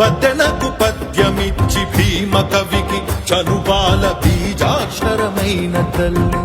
జన్మనిచ్చి పద్యమిచ్చి భీమ కవికి చనుబాల బీజాక్షరమైన తల్లి.